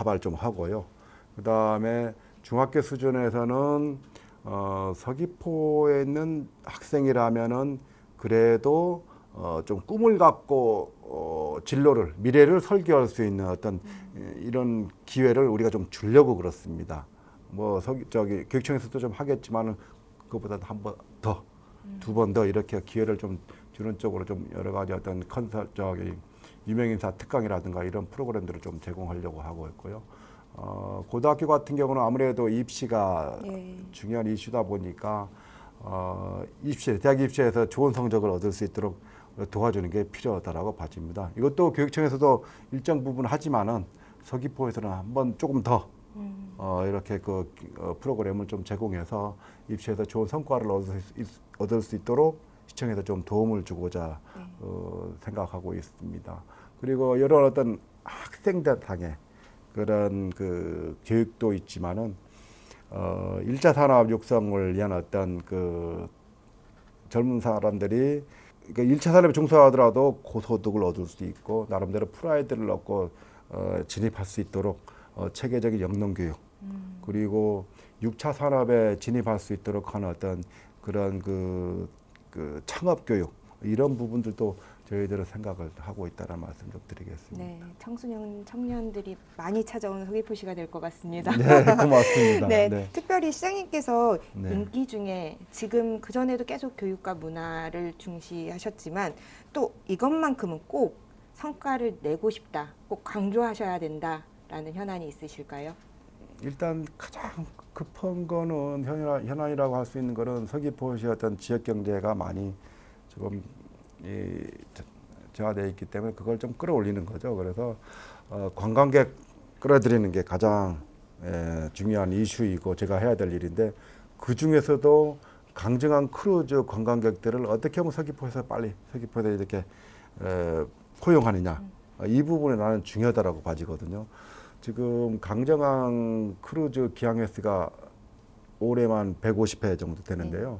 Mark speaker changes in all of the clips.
Speaker 1: 가발 좀 하고요. 그 다음에 중학교 수준에서는 어, 서귀포에 있는 학생이라면은 그래도 어, 좀 꿈을 갖고 어, 진로를 미래를 설계할 수 있는 어떤 예, 이런 기회를 우리가 좀 주려고 그렇습니다. 뭐 서기 저기 교육청에서도 좀 하겠지만은 그보다 한번 더, 두 번더 이렇게 기회를 좀 주는 쪽으로 좀 여러 가지 어떤 컨설 저기 유명인사 특강이라든가 이런 프로그램들을 좀 제공하려고 하고 있고요. 어, 고등학교 같은 경우는 아무래도 입시가
Speaker 2: 예.
Speaker 1: 중요한 이슈다 보니까 어, 입시 대학 입시에서 좋은 성적을 얻을 수 있도록 도와주는 게 필요하다라고 봐집니다. 이것도 교육청에서도 일정 부분 하지만은 서귀포에서는 한번 조금 더
Speaker 2: 음.
Speaker 1: 어, 이렇게 그 어, 프로그램을 좀 제공해서 입시에서 좋은 성과를 얻을 수, 있, 얻을 수 있도록 시청에서 좀 도움을 주고자
Speaker 2: 네.
Speaker 1: 어, 생각하고 있습니다. 그리고 이런 어떤 학생들 당의 그런 그 교육도 있지만은 어, 일차 산업 육성을 위한 어떤 그 젊은 사람들이 그러니까 일차 산업에 종사하더라도 고소득을 얻을 수 있고 나름대로 프라이드를 얻고 어, 진입할 수 있도록 어, 체계적인 영농 교육
Speaker 2: 음.
Speaker 1: 그리고 육차 산업에 진입할 수 있도록 하는 어떤 그런 그, 그 창업 교육 이런 부분들도 저희들은 생각을 하고 있다는 말씀 좀 드리겠습니다.
Speaker 2: 네, 청소년 청년들이 많이 찾아오는 서귀포시가 될 것 같습니다.
Speaker 1: 네, 고맙습니다.
Speaker 2: 네,
Speaker 1: 네.
Speaker 2: 특별히 시장님께서
Speaker 1: 네.
Speaker 2: 인기 중에 지금 그 전에도 계속 교육과 문화를 중시하셨지만 또 이것만큼은 꼭 성과를 내고 싶다, 꼭 강조하셔야 된다라는 현안이 있으실까요?
Speaker 1: 일단 가장 급한 거는 현안, 현안이라고 할 수 있는 거는 서귀포시 어떤 지역 경제가 많이 조금 이 저- 저하되어 있기 때문에 그걸 좀 끌어올리는 거죠. 그래서 어, 관광객 끌어들이는 게 가장 에, 중요한 이슈이고 제가 해야 될 일인데 그 중에서도 강정한 크루즈 관광객들을 어떻게 하면 서귀포에서 빨리 서귀포에 이렇게 에, 포용하느냐 어, 이 부분이 나는 중요하다라고 봐지거든요. 지금 강정항 크루즈 기항 횟수가 올해만 150회 정도 되는데요.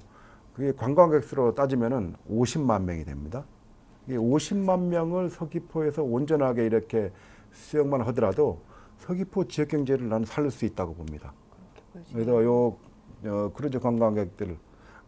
Speaker 1: 그게 관광객 수로 따지면은 50만 명이 됩니다. 이 50만 명을 서귀포에서 온전하게 이렇게 수용만 하더라도 서귀포 지역 경제를 나는 살릴 수 있다고 봅니다. 그래서 요 어, 크루즈 관광객들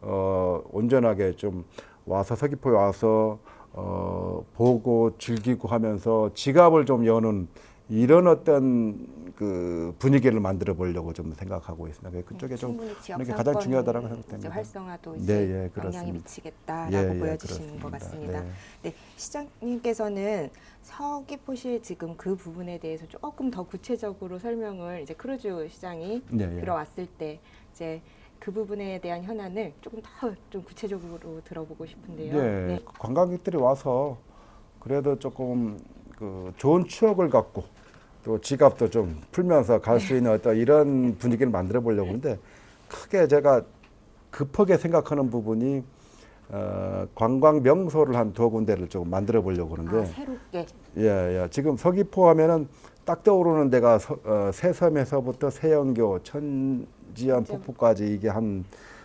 Speaker 1: 어, 온전하게 좀 와서 서귀포에 와서 어, 보고 즐기고 하면서 지갑을 좀 여는 이런 어떤 그 분위기를 만들어 보려고 좀 생각하고 있습니다. 그래서 그쪽에 좀 그런 게 가장
Speaker 2: 이제
Speaker 1: 생각됩니다.
Speaker 2: 활성화도
Speaker 1: 네,
Speaker 2: 이제
Speaker 1: 예,
Speaker 2: 영향이. 미치겠다라고
Speaker 1: 예, 예,
Speaker 2: 보여지시는 것. 같습니다.
Speaker 1: 네.
Speaker 2: 네, 시장님께서는 서귀포시 지금 그 부분에 대해서 조금 더 구체적으로 설명을 이제 크루즈 시장이
Speaker 1: 네, 예.
Speaker 2: 들어왔을 때 이제 그 부분에 대한 현안을 조금 더 좀 구체적으로 들어보고 싶은데요.
Speaker 1: 네,
Speaker 2: 네.
Speaker 1: 관광객들이 와서 그래도 조금 그 좋은 추억을 갖고 또 지갑도 좀 풀면서 갈 수 있는 어떤 이런 분위기를 만들어 보려고 하는데 크게 제가 급하게 생각하는 부분이 어, 관광 명소를 한 두 군데를 좀 만들어 보려고
Speaker 2: 아,
Speaker 1: 하는데
Speaker 2: 새롭게
Speaker 1: 예, 예. 지금 서귀포 하면은 딱 떠오르는 데가 서, 어, 새섬에서부터 세영교, 천지연. 폭포까지 이게 한,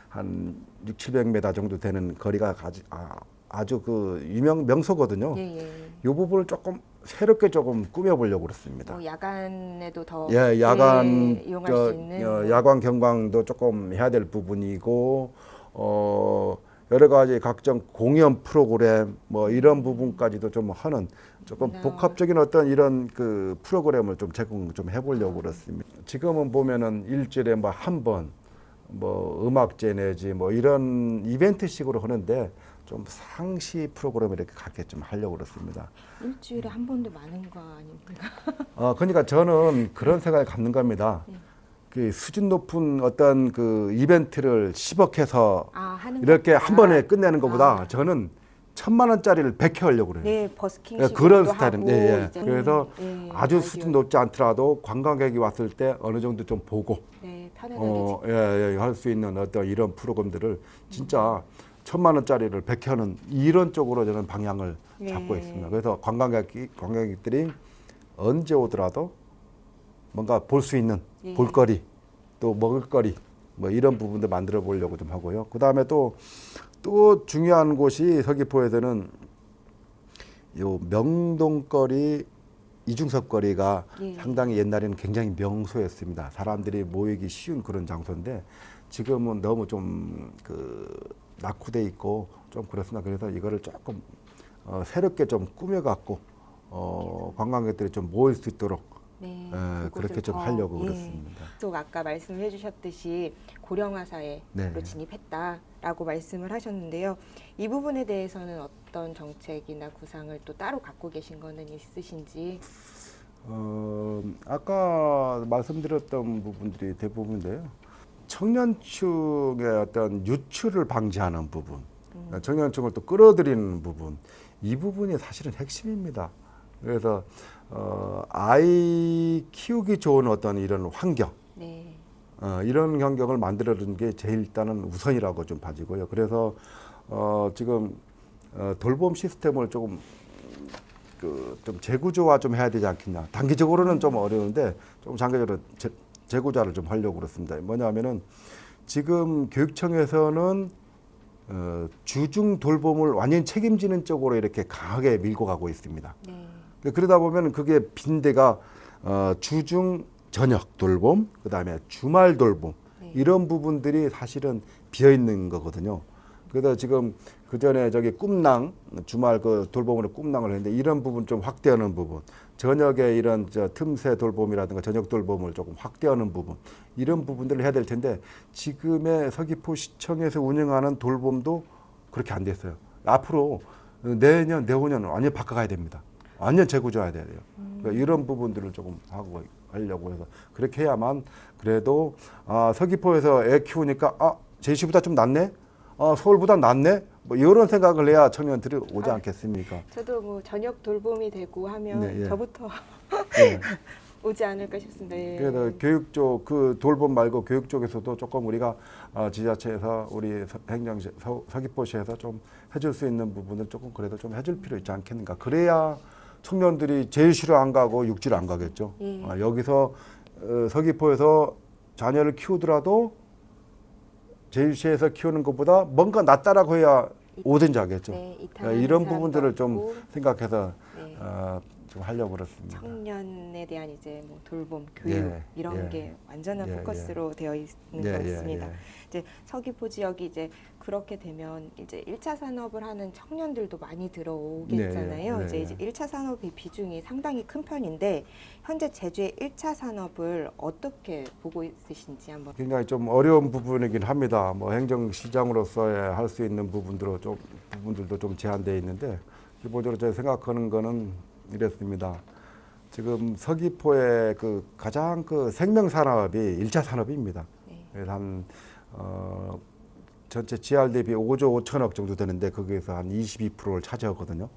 Speaker 1: 한 6, 700m 정도 되는 거리가 가지, 아, 아주 그 유명 명소거든요.
Speaker 2: 예, 예.
Speaker 1: 이 부분을 조금 새롭게 조금 꾸며보려고 그렇습니다.
Speaker 2: 뭐 야간에도 더
Speaker 1: 예, 야간
Speaker 2: 예, 이용할
Speaker 1: 저,
Speaker 2: 수 있는
Speaker 1: 어,
Speaker 2: 뭐
Speaker 1: 야광 경광도 조금 해야 될 부분이고 어 여러 가지 각종 공연 프로그램 뭐 이런 부분까지도 좀 하는 조금
Speaker 2: 네.
Speaker 1: 복합적인 어떤 이런 그 프로그램을 좀 제공 좀 해보려고
Speaker 2: 아.
Speaker 1: 그렇습니다. 지금은 보면은 일주일에 뭐 한 번 뭐 음악제 내지 뭐 이런 이벤트식으로 하는데 좀 상시 프로그램 이렇게 갖게 좀 하려고 그렇습니다.
Speaker 2: 일주일에 한 번도 많은 거 아닙니까?
Speaker 1: 어, 그러니까 저는 그런 생각을 갖는 겁니다.
Speaker 2: 네.
Speaker 1: 그 수준 높은 어떤 그 이벤트를 10억 해서
Speaker 2: 아 하는
Speaker 1: 이렇게. 한 번에 끝내는 것보다
Speaker 2: 아.
Speaker 1: 저는 천만 원짜리를 100회 하려고 그래요.
Speaker 2: 네 버스킹
Speaker 1: 예, 그런 스타일은
Speaker 2: 하고
Speaker 1: 예, 예. 그래서
Speaker 2: 음, 예,
Speaker 1: 아주. 수준 높지 않더라도 관광객이 왔을 때 어느 정도 좀 보고
Speaker 2: 네 편안하게
Speaker 1: 어, 예, 예, 할 수 있는 어떤 이런 프로그램들을 진짜 천만 원짜리를 100회 하는 이런 쪽으로 저는 방향을 잡고
Speaker 2: 네.
Speaker 1: 있습니다. 그래서 관광객 관광객들이 언제 오더라도 뭔가 볼 수 있는
Speaker 2: 예.
Speaker 1: 볼거리 또 먹을거리 뭐 이런 부분도 만들어 보려고 좀 하고요. 그 다음에 또 또 중요한 곳이 서귀포에서는 요 명동거리 이중섭 거리가
Speaker 2: 예.
Speaker 1: 상당히 옛날에는 굉장히 명소였습니다. 사람들이 모이기 쉬운 그런 장소인데 지금은 너무 좀그 낙후돼 있고 좀 그렇습니다. 그래서 이거를 조금 어, 새롭게 좀 꾸며갖고 어, 관광객들이 좀 모일 수 있도록
Speaker 2: 네,
Speaker 1: 에,
Speaker 2: 그곳을
Speaker 1: 그렇게 좀
Speaker 2: 더,
Speaker 1: 하려고
Speaker 2: 예.
Speaker 1: 그렇습니다.
Speaker 2: 또 아까 말씀해 주셨듯이 고령화 사회로
Speaker 1: 네.
Speaker 2: 진입했다라고 말씀을 하셨는데요. 이 부분에 대해서는 어떤 정책이나 구상을 또 따로 갖고 계신 거는 있으신지?
Speaker 1: 어, 아까 말씀드렸던 부분들이 대부분인데요. 청년층의 어떤 유출을 방지하는 부분,
Speaker 2: 음.
Speaker 1: 청년층을 또 끌어들이는 부분, 이 부분이 사실은 핵심입니다. 그래서 어, 아이 키우기 좋은 어떤 이런 환경,
Speaker 2: 네.
Speaker 1: 어, 이런 환경을 만들어주는 게 제일 일단은 우선이라고 좀 봐지고요. 그래서 어, 지금 어, 돌봄 시스템을 조금 그 좀 재구조화 좀 해야 되지 않겠냐. 단기적으로는 좀 어려운데 좀 장기적으로 재, 재구조화를 좀 하려고 그렇습니다. 뭐냐면은 지금 교육청에서는 어, 주중 돌봄을 완전히 책임지는 쪽으로 이렇게 강하게 밀고 가고 있습니다.
Speaker 2: 네.
Speaker 1: 그러다 보면 그게 빈대가 어, 주중 저녁 돌봄, 그 다음에 주말 돌봄
Speaker 2: 네.
Speaker 1: 이런 부분들이 사실은 비어 있는 거거든요. 그래서 지금 그 전에 저기 꿈낭 주말 그 돌봄으로 꿈낭을 했는데 이런 부분 좀 확대하는 부분, 저녁에 이런 저 틈새 돌봄이라든가 저녁 돌봄을 조금 확대하는 부분 이런 부분들을 해야 될 텐데 지금의 서귀포 시청에서 운영하는 돌봄도 그렇게 안 됐어요. 앞으로 내년 내후년 완전 바꿔가야 됩니다. 완전 재구조해야 돼요. 그러니까 이런 부분들을 조금 하고 하려고 해서 그렇게 해야만 그래도 아, 서귀포에서 애 키우니까 아 제시보다 좀 낫네, 아, 서울보다 낫네, 뭐 이런 생각을 해야 청년들이 오지
Speaker 2: 아.
Speaker 1: 않겠습니까?
Speaker 2: 저도 뭐 저녁 돌봄이 되고 하면
Speaker 1: 네, 예.
Speaker 2: 저부터
Speaker 1: 네.
Speaker 2: 오지 않을까 싶습니다. 예.
Speaker 1: 그래서 교육 쪽 그 돌봄 말고 교육 쪽에서도 조금 우리가 어, 지자체에서 우리 서- 행정시 서, 서귀포시에서 좀 해줄 수 있는 부분을 조금 그래도 좀 해줄 필요 있지 않겠는가. 그래야 청년들이 제일시로 안 가고 육지로 안 가겠죠.
Speaker 2: 예.
Speaker 1: 아, 여기서 어, 서귀포에서 자녀를 키우더라도 제일시에서 키우는 것보다 뭔가 낫다라고 해야 오든지 하겠죠.
Speaker 2: 네,
Speaker 1: 그러니까 이런 부분들을 좀 생각해서
Speaker 2: 네.
Speaker 1: 어, 좀 하려고 그렇습니다.
Speaker 2: 청년에 대한 이제 뭐 돌봄, 교육
Speaker 1: 예,
Speaker 2: 이런
Speaker 1: 예.
Speaker 2: 게 완전한
Speaker 1: 예,
Speaker 2: 포커스로 되어 있는
Speaker 1: 예,
Speaker 2: 것
Speaker 1: 예,
Speaker 2: 같습니다.
Speaker 1: 예.
Speaker 2: 이제 서귀포 지역이 이제 그렇게 되면 이제 1차 산업을 하는 청년들도 많이 들어오겠잖아요.
Speaker 1: 네, 예,
Speaker 2: 이제
Speaker 1: 예,
Speaker 2: 이제
Speaker 1: 예.
Speaker 2: 1차 산업의 비중이 상당히 큰 편인데 현재 제주의 1차 산업을 어떻게 보고 있으신지 한번
Speaker 1: 굉장히 좀 어려운 부분이긴 합니다. 뭐 행정 시장으로서의 할 수 있는 부분들도 좀 부분들도 좀 제한되어 있는데 기본적으로 제가 생각하는 거는 이랬습니다. 지금 서귀포의 그 가장 그 생명 산업이 일차 산업입니다.
Speaker 2: 네.
Speaker 1: 그래서 한 어, 전체 GR 대비 5조 5천억 정도 되는데 거기에서 한 22%를 차지하거든요.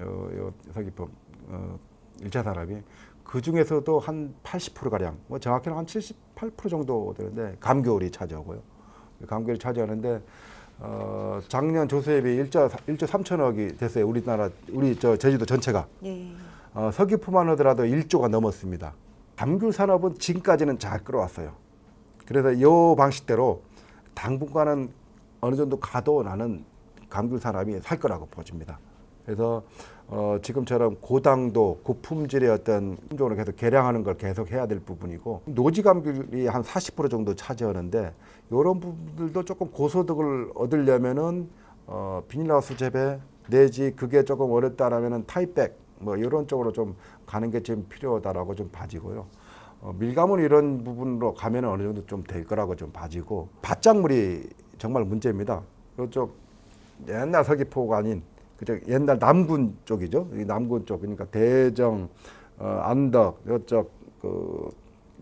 Speaker 1: 요, 요 서귀포 어, 1차 산업이 그 중에서도 한 80% 가량, 뭐 정확히는 한 78% 정도 되는데 감귤이 차지하고요. 감귤이 차지하는데 어, 작년 조세비 1조 1조 3천억이 됐어요. 우리나라 우리 저 제주도 전체가
Speaker 2: 예.
Speaker 1: 어, 서귀포만 하더라도 1조가 넘었습니다. 감귤 산업은 지금까지는 잘 끌어왔어요. 그래서 이 방식대로 당분간은 어느 정도 가도 나는 감귤 산업이 살 거라고 보집니다. 그래서 어, 지금처럼 고당도 고품질의 어떤 품종으로 계속 개량하는 걸 계속 해야 될 부분이고 노지 감귤이 한 40% 정도 차지하는데 이런 부분들도 조금 고소득을 얻으려면은 어, 비닐하우스 재배 내지 그게 조금 어렵다라면은 타이백 뭐 이런 쪽으로 좀 가는 게좀 필요하다라고 좀 봐지고요. 어, 밀가문 이런 부분으로 가면 어느 정도 좀 될 거라고 좀 봐지고 밭작물이 정말 문제입니다. 이쪽 옛날 서귀포가 아닌 그쪽 옛날 남군 쪽이죠. 이 남군 쪽 그러니까 대정, 어, 안덕 이쪽 그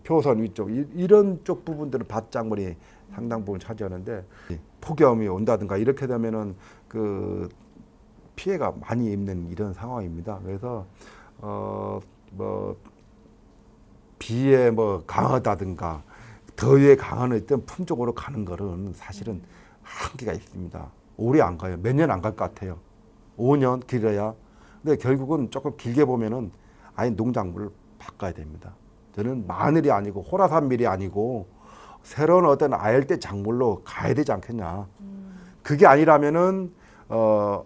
Speaker 1: 표선 위쪽 이, 이런 쪽 부분들은 밭작물이 상당 부분 차지하는데 폭염이 온다든가 이렇게 되면은 그 피해가 많이 입는 이런 상황입니다. 그래서 어뭐 비에 뭐 강하다든가 더위에 강한 어떤 품종으로 가는 거는 사실은 한계가 있습니다. 오래 안 가요. 몇 년 안 갈 것 같아요. 5년 길어야. 근데 결국은 조금 길게 보면은 아예 농작물을 바꿔야 됩니다. 저는 마늘이 아니고 호라산 밀이 아니고 새로운 어떤 아열대 작물로 가야 되지 않겠냐. 그게 아니라면은 어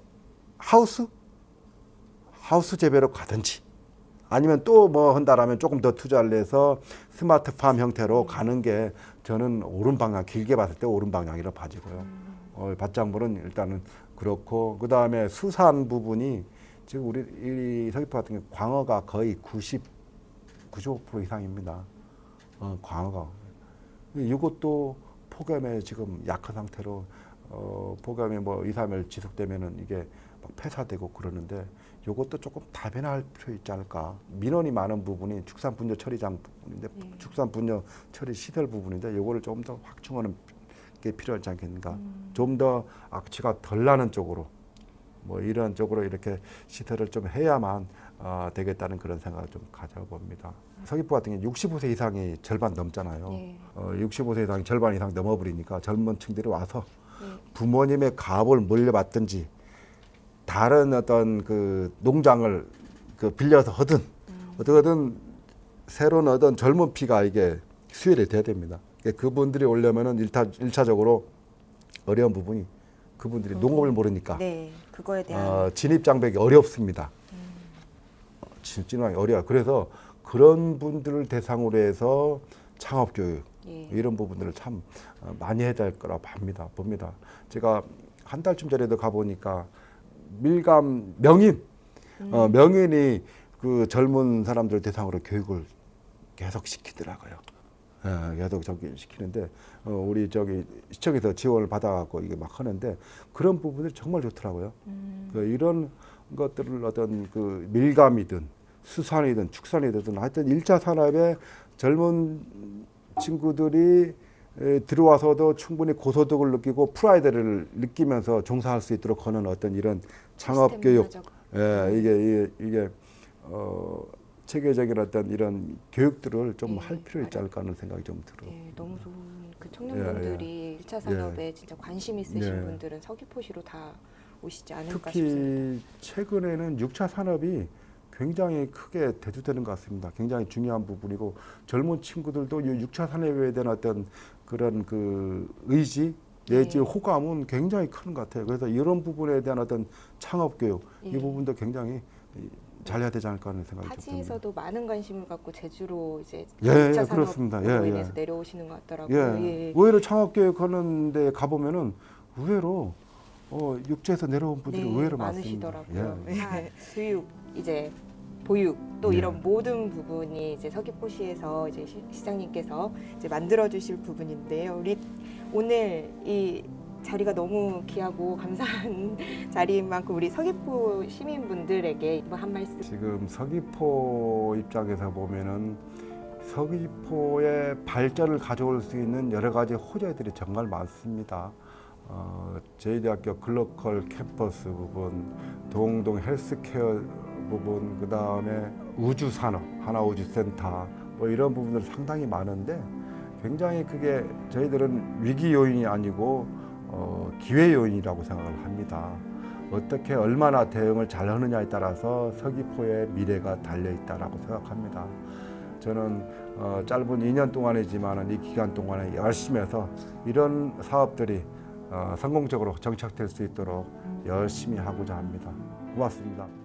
Speaker 1: 하우스 하우스 재배로 가든지 아니면 또 뭐 한다라면 조금 더 투자를 해서 스마트팜 형태로 가는 게 저는 옳은 방향 길게 봤을 때 옳은 방향이라 봐지고요. 어, 밭작물은 일단은 그렇고 그 다음에 수산 부분이 지금 우리 이 서귀포 같은 경우 광어가 거의 90, 95% 이상입니다. 어, 광어가 이것도 폭염에 지금 약한 상태로 어, 폭염이 뭐 2, 3일 지속되면은 이게 막 폐사되고 그러는데 이것도 조금 다변화할 필요 있지 않을까. 민원이 많은 부분이 축산 분뇨 처리장 부분인데
Speaker 2: 예.
Speaker 1: 축산 분뇨 처리 시설 부분인데 요거를 조금 더 확충하는 게 필요하지 않겠는가. 좀더 악취가 덜 나는 쪽으로 뭐 이런 쪽으로 이렇게 시설을 좀 해야만 어, 되겠다는 그런 생각을 좀 가져봅니다. 서귀포 같은 경우 65세 이상이 절반 넘잖아요.
Speaker 2: 예.
Speaker 1: 어, 65세 이상이 절반 이상 넘어버리니까 젊은 층들이 와서
Speaker 2: 예.
Speaker 1: 부모님의 가업을 물려받든지 다른 어떤 그 농장을 그 빌려서 하든 어떻게든 새로운 어떤 젊은 피가 이게 수혈이 돼야 됩니다. 그러니까 그분들이 오려면은 일타, 일차적으로 어려운 부분이 그분들이 농업을 모르니까
Speaker 2: 네, 그거에 대한
Speaker 1: 어, 진입 장벽이 어렵습니다. 어, 진- 진입이 어려워. 그래서 그런 분들을 대상으로 해서 창업 교육
Speaker 2: 예.
Speaker 1: 이런 부분들을 참 어, 많이 해야 될 거라 봅니다. 봅니다. 제가 한 달쯤 전에도 가 보니까 밀감 명인 어, 명인이 그 젊은 사람들 대상으로 교육을 계속 시키더라고요. 예, 계속 저기 시키는데 어, 우리 저기 시청에서 지원을 받아갖고 이게 막 하는데 그런 부분들이 정말 좋더라고요.
Speaker 2: 음,
Speaker 1: 그 이런 것들을 어떤 그 밀감이든 수산이든 축산이든 하여튼 일차 산업에 젊은 친구들이 에, 들어와서도 충분히 고소득을 느끼고 프라이드를 느끼면서 종사할 수 있도록 하는 어떤 이런 창업 교육. 예, 이게 이게, 이게 어, 체계적인 어떤 이런 교육들을 좀
Speaker 2: 예,
Speaker 1: 할 필요 있지 않을까 하는 생각이 좀 들어요.
Speaker 2: 예, 너무 좋은 그 청년분들이 일 1차 산업에 진짜 관심 있으신
Speaker 1: 예.
Speaker 2: 분들은 서귀포시로 다 오시지 않을까 싶습니다.
Speaker 1: 특히 최근에는 6차 산업이 굉장히 크게 대두되는 것 같습니다. 굉장히 중요한 부분이고 젊은 친구들도 이 6차 산업에 대한 어떤 그런 그 의지 내지
Speaker 2: 네.
Speaker 1: 호감은 굉장히 큰 것 같아요. 그래서 이런 부분에 대한 어떤 창업 교육
Speaker 2: 예.
Speaker 1: 이 부분도 굉장히 이- 잘해야 되지 않을까 하는 생각이 좀 듭니다.
Speaker 2: 타지에서도 많은 관심을 갖고 제주로 이제
Speaker 1: 예,
Speaker 2: 2차
Speaker 1: 예, 그렇습니다.
Speaker 2: 산업으로
Speaker 1: 예,
Speaker 2: 인해서
Speaker 1: 예.
Speaker 2: 내려오시는 것 같더라고요.
Speaker 1: 예,
Speaker 2: 예.
Speaker 1: 의외로 창업 교육 하는 데 가보면은 의외로 어, 육지에서 내려온 분들이
Speaker 2: 네,
Speaker 1: 의외로 많습니다.
Speaker 2: 많으시더라고요.
Speaker 1: 예.
Speaker 2: 아, 교육 이제 보육 또
Speaker 1: 네.
Speaker 2: 이런 모든 부분이 이제 서귀포시에서 이제 시, 시장님께서 이제 만들어 주실 부분인데요. 우리 오늘 이 자리가 너무 귀하고 감사한 자리인 만큼 우리 서귀포 시민분들에게 뭐 한 말씀
Speaker 1: 지금 서귀포 입장에서 보면은 서귀포의 발전을 가져올 수 있는 여러 가지 호재들이 정말 많습니다. 어, 제2대학교 글로컬 캠퍼스 부분, 동동 헬스케어 부분, 그 다음에 우주산업, 하나우주센터, 뭐 이런 부분들 상당히 많은데 굉장히 그게 저희들은 위기 요인이 아니고 어, 기회 요인이라고 생각을 합니다. 어떻게 얼마나 대응을 잘 하느냐에 따라서 서귀포의 미래가 달려 있다라고 생각합니다. 저는 어, 짧은 2년 동안이지만 이 기간 동안에 열심히 해서 이런 사업들이 어, 성공적으로 정착될 수 있도록 열심히 하고자 합니다. 고맙습니다.